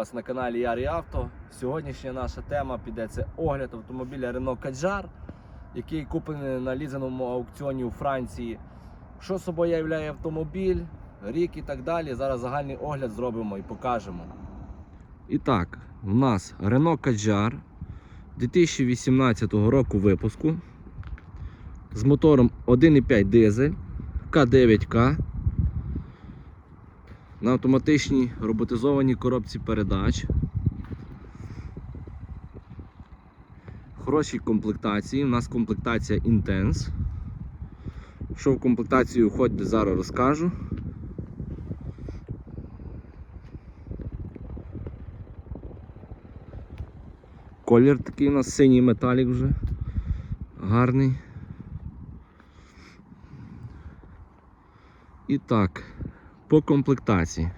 вас на каналі Ярі Авто. Сьогоднішня наша тема піде це огляд автомобіля Renault Kadjar, який куплений на лізаному аукціоні у Франції. Що собою являє автомобіль, рік і так далі. Зараз загальний огляд зробимо і покажемо. І так, у нас Renault Kadjar 2018 року випуску з мотором 1,5 дизель К9К на автоматичній роботизованій коробці передач. Хорошій комплектації. У нас комплектація Intense. Що в комплектацію входить, зараз розкажу. Колір такий у нас синій металік вже. Гарний. І так, по комплектації.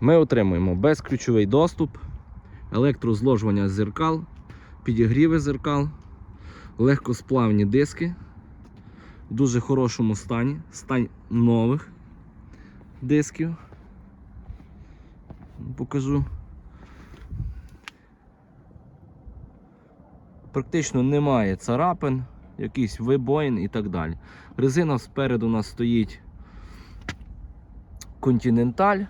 Ми отримуємо безключовий доступ, електрозложування зеркал, підігріви зеркал, легкосплавні диски в дуже хорошому стані, стан нових дисків. Покажу. Практично немає царапин, якийсь вибоїн і так далі. Резина спереду у нас стоїть Continental.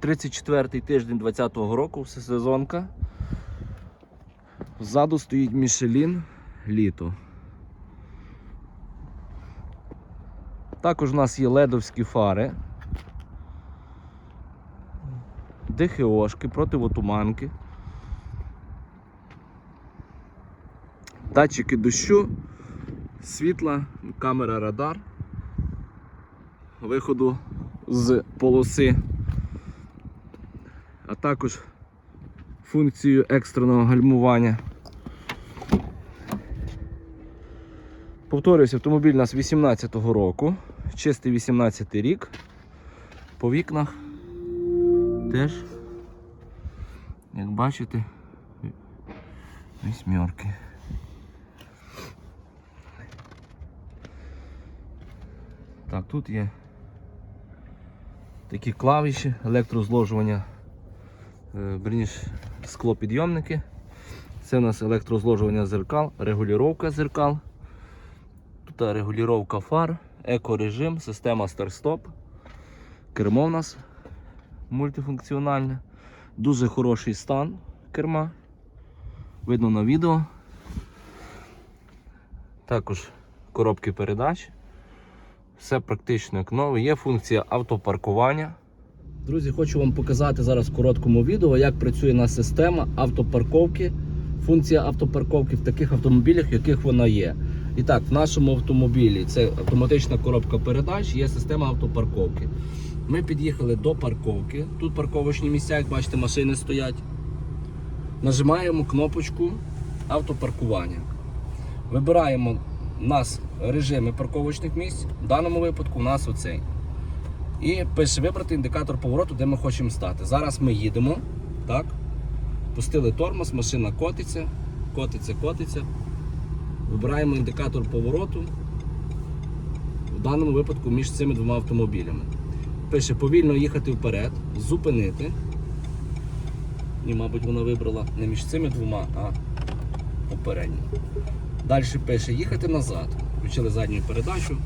34-й тиждень 20-го року, всесезонка. Ззаду стоїть Michelin літо. Також у нас є ледовські фари, ДХОшки, противотуманки, датчики дощу, світла, камера радар, виходу з полоси, а також функцію екстреного гальмування. Повторюсь, автомобіль у нас 18-го року, чистий 18 й рік. По вікнах теж, як бачите, вісьмерки. Так, тут є такі клавіші, електрозложування, е, верніше склопідйомники. Це у нас електрозложування зеркал, регулювання зеркал. Тут регулювання фар, екорежим, система старт-стоп. Кермо у нас мультифункціональне. Дуже хороший стан керма. Видно на відео. Також коробки передач. Все практично як нове. Є функція автопаркування. Друзі, хочу вам показати зараз в короткому відео, як працює на система автопарковки. Функція автопарковки в таких автомобілях, в яких вона є. І так, в нашому автомобілі це автоматична коробка передач, є система автопарковки. Ми під'їхали до парковки. Тут парковочні місця, як бачите, машини стоять. Нажимаємо кнопочку автопаркування. Вибираємо у нас режими парковочних місць. В даному випадку у нас оцей. І пише вибрати індикатор повороту, де ми хочемо стати. Зараз ми їдемо. Так? Пустили тормоз, машина котиться, котиться, котиться. Вибираємо індикатор повороту. В даному випадку між цими двома автомобілями. Пише повільно їхати вперед, зупинити. І, мабуть, вона вибрала не між цими двома, а попередньо. Далі пише їхати назад. Включили задню передачу.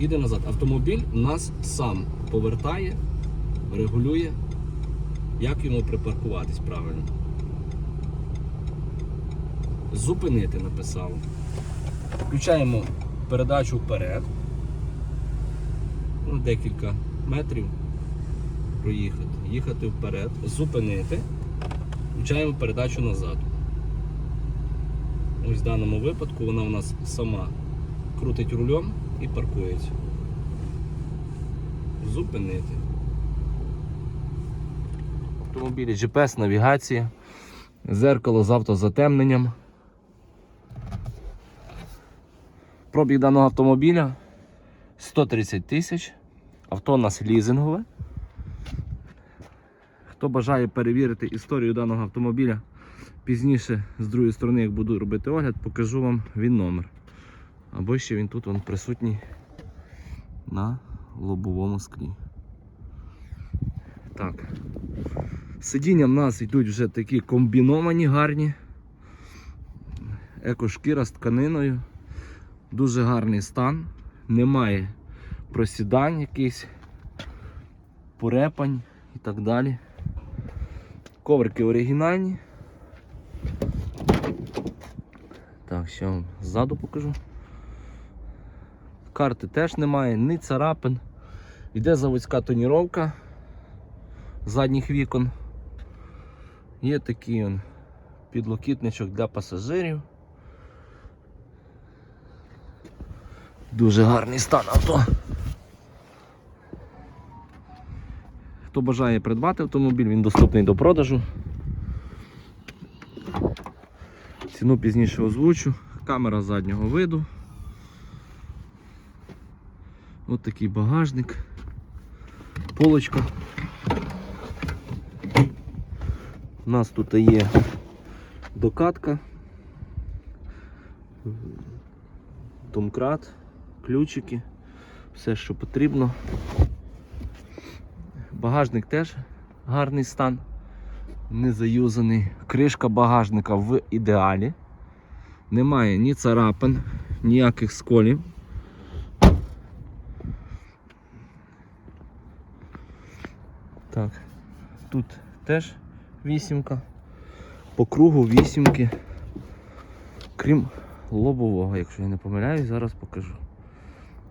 Їде назад. Автомобіль нас сам повертає, регулює, як йому припаркуватись правильно. Зупинити написав. Включаємо передачу вперед. Ну, декілька метрів проїхати. Їхати вперед, зупинити. Включаємо передачу назад. Ось в даному випадку вона у нас сама крутить рулем і паркується. Зупинити. Автомобілі GPS, навігація, зеркало з автозатемненням. Пробіг даного автомобіля 130 тисяч. Авто у нас лізингове. Хто бажає перевірити історію даного автомобіля, пізніше з другої сторони, як буду робити огляд, покажу вам він номер. Або ще він тут він присутній на лобовому склі. Так. Сидіння в нас йдуть вже такі комбіновані гарні. Екошкіра з тканиною. Дуже гарний стан. Немає просідань якихось, порепань і так далі. Коврики оригінальні. Так, ще вам ззаду покажу. Карти теж немає, ні царапин. Йде заводська тоніровка задніх вікон. Є такий он підлокітничок для пасажирів. Дуже гарний стан авто. Хто бажає придбати автомобіль, він доступний до продажу. Ціну пізніше озвучу. Камера заднього виду. Ось такий багажник. Полочка. У нас тут є докатка, домкрат, ключики, все, що потрібно. Багажник теж гарний стан, не заюзаний. Кришка багажника в ідеалі. Немає ні царапин, ніяких сколів. Так, тут теж вісімка. По кругу вісімки. Крім лобового, якщо я не помиляюсь, зараз покажу.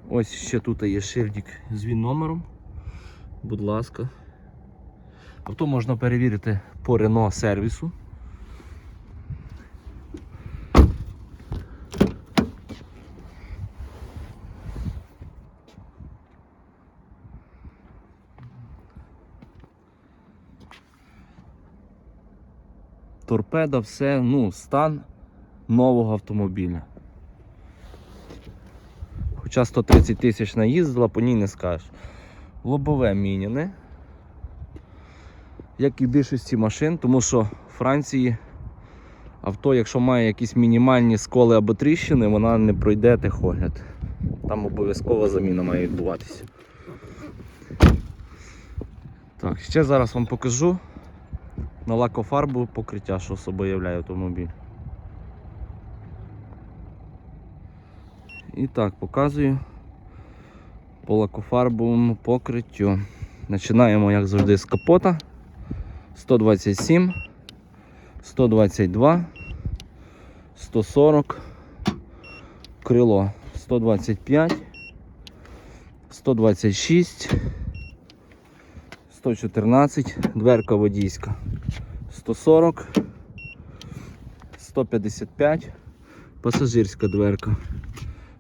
Ось ще тут є шильдик з він номером. Будь ласка. Авто можна перевірити по Renault сервісу. Торпеда, все, ну, стан нового автомобіля. Хоча 130 тисяч наїздила, по ній не скажеш. Лобове міняне. Як і в більшості машин, тому що в Франції авто, якщо має якісь мінімальні сколи або тріщини, вона не пройде техогляд. Там обов'язкова заміна має відбуватися. Так, ще зараз вам покажу на лакофарбу покриття, що собою являє автомобіль. І так, показую по лакофарбовому покриттю. Починаємо, як завжди, з капота. 127, 122, 140, крило 125, 126, 114, дверка водійська 140, 155, пасажирська дверка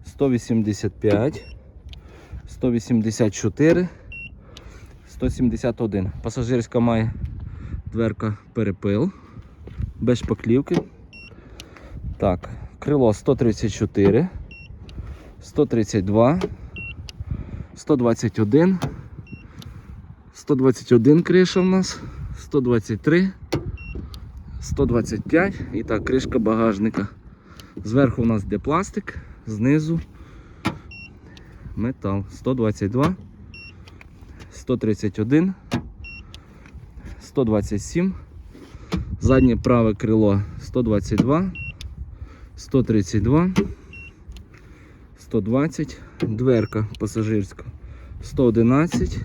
185, 184, 171. Пасажирська має дверка перепил, без шпаклівки. Так, крило 134, 132, 121, 121 криша в нас, 123, 125 і так, кришка багажника. Зверху у нас йде пластик, знизу метал 122, 131, 127, заднє праве крило 122, 132, 120, дверка пасажирська 111,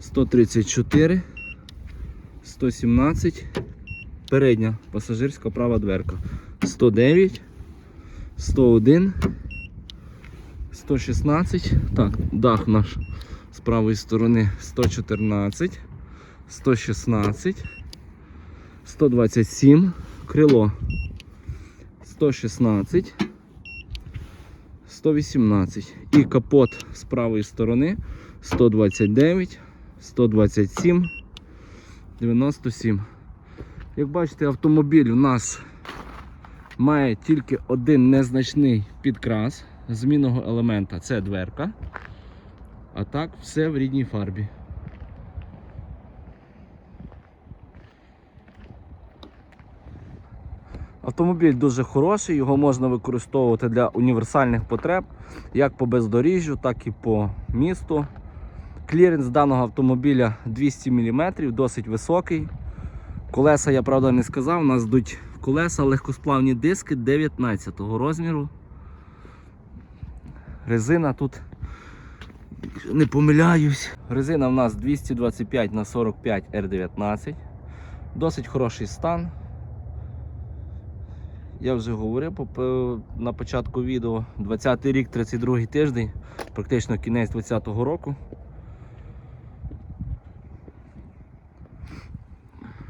134, 117, передня пасажирська права дверка 109, 101, 116, так, дах наш з правої сторони 114, 116, 127, крило 116, 118 і капот з правої сторони 129, 127, 97. Як бачите, автомобіль у нас має тільки один незначний підкрас змінного елемента це дверка. А так все в рідній фарбі. Автомобіль дуже хороший, його можна використовувати для універсальних потреб, як по бездоріжжю, так і по місту. Кліренс даного автомобіля 200 мм, досить високий. Колеса я правда не сказав, у нас йдуть колеса, легкосплавні диски 19 розміру. Резина тут, не помиляюсь. Резина в нас 225 на 45 R19. Досить хороший стан. Я вже говорив на початку відео. 20 рік, 32 тиждень, практично кінець 20-го року.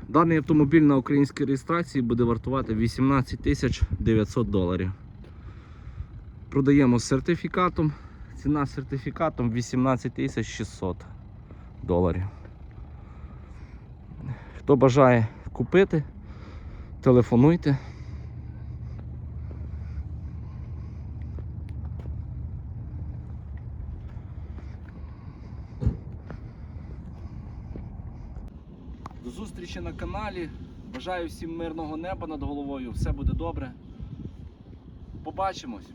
Даний автомобіль на українській реєстрації буде вартувати 18 тисяч 900 доларів. Продаємо з сертифікатом. Ціна з сертифікатом 18 тисяч 600 доларів. Хто бажає купити, телефонуйте. До зустрічі на каналі. Бажаю всім мирного неба над головою. Все буде добре. Побачимось.